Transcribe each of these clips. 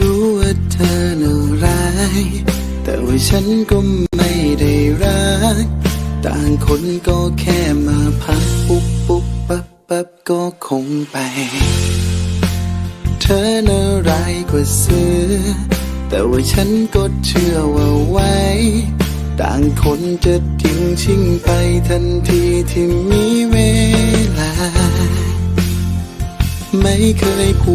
รู้ว่าเธอน่าร้าย แต่ว่าฉันก็ไม่ได้รัก ต่างคนก็แค่มาพักปุ๊บปุ๊บปั๊บปั๊บก็คงไป เธอน่าร้ายกว่าเสือ แต่ว่าฉันก็เชื่อว่าไว้ ต่างคนจะทิ้งชิงไปทันทีที่มีเวลา ไม่เคยผู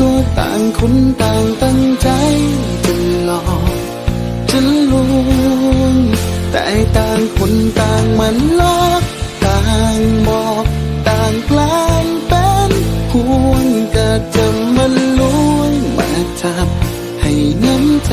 ก็ต่างคนต่างตั้งใจจะหลอกจะลวงแต่ต่างคนต่างมันลอกต่างบอกต่างแกลางเป็นห่วงก็จะมันลวงมาทับให้น้ำใจ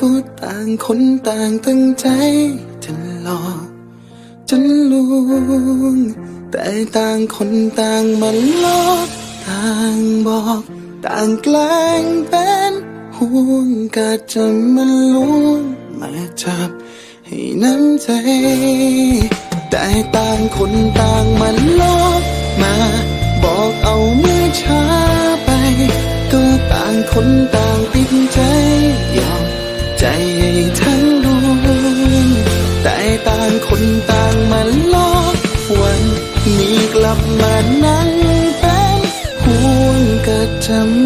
ก็ต่างคนต่างตั้งใจจะหลอกจะลวงแต่ต่างคนต่างมันลอกต่างบอก ต่างแกล้งเป็นห่วงก็จะมันลวงมาจับให้น้ำใจ แต่ต่างคนต่างมันลอกมา บอกเอาเมื่อช้าไป ก็ต่างคนต่าง ใจให้ทั้งดวงแต่ต่างคนต่างมันลอกวันนี้กลับมานั่งเป็นห่วงก็จะมันลวงแต่กลับมาช้ำ